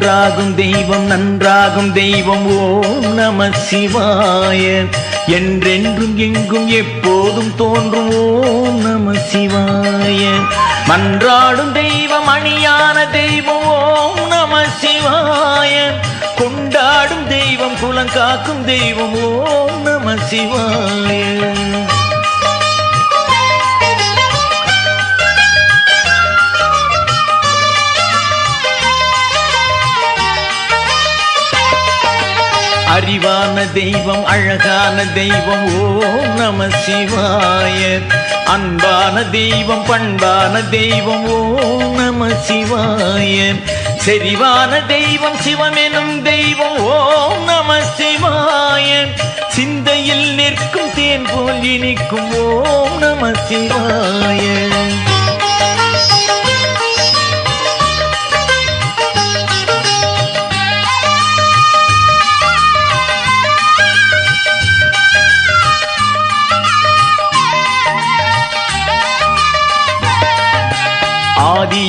ஒன்றாகும் தெய்வம் நன்றாகும் தெய்வம். ஓம் நம சிவாய. என்றென்றும் எங்கும் எப்போதும் தோன்றும் ஓம் நம சிவாய. மன்றாடும் தெய்வம் அணியான தெய்வம். ஓம் நம சிவாய. கொண்டாடும் தெய்வம் குலங்காக்கும் தெய்வம். ஓம் நம சிவாய. அறிவான தெய்வம் அழகான தெய்வம் ஓம் நம சிவாய. அன்பான தெய்வம் பண்பான தெய்வம் ஓம் நம சிவாய. செறிவான தெய்வம் சிவமெனும் தெய்வம் ஓம் நம சிவாய. சிந்தையில் நிற்கும் தேன் போல் இனிக்கும் ஓம் நம சிவாய.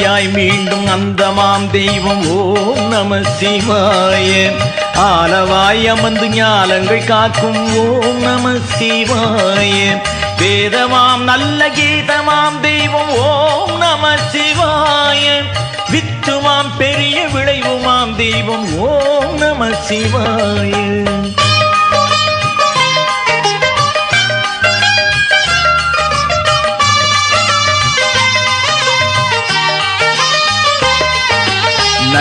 ஆதியாய் மீண்டும் அந்த மாம் தெய்வம். ஓம் நம சிவாய. ஆலவாய் அமர்ந்து ஞாலங்கள் காக்கும். ஓம் நம சிவாய. வேதமாம் நல்ல கீதமாம் தெய்வம். ஓம் நம சிவாய. வித்துமாம் பெரிய விளைவுமாம் தெய்வம். ஓம் நம சிவாய.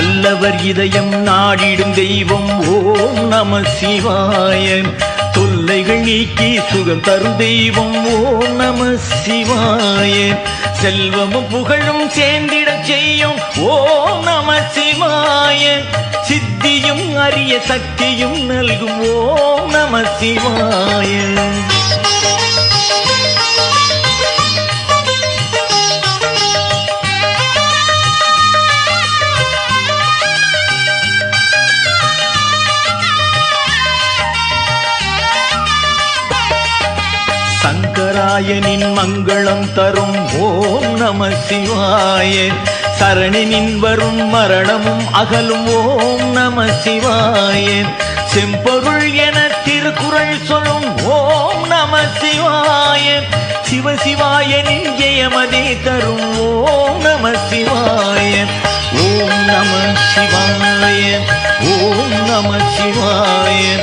நல்லவர் இதயம் நாடிடும் தெய்வம். ஓம் நம சிவாய. தொல்லைகள் நீக்கி சுகம் தரும் தெய்வம். ஓம் நம சிவாய. செல்வமும் புகழும் சேர்ந்திடச் செய்யும். ஓம் நம சிவாய. சித்தியும் அரிய சக்தியும் நல்கும். ஓம் நம சிவாய. நாராயணின் மங்களம் தரும். ஓம் நம சிவாய. சரணினின் வரும் மரணமும் அகலும். ஓம் நம சிவாய. செம்பொருள் என திருக்குறள் சொல்லும். ஓம் நம சிவாய. சிவசிவாயனின் ஜெயமதே தரும். ஓம் நம சிவாய. ஓம் நம சிவாய. ஓம் நம சிவாய.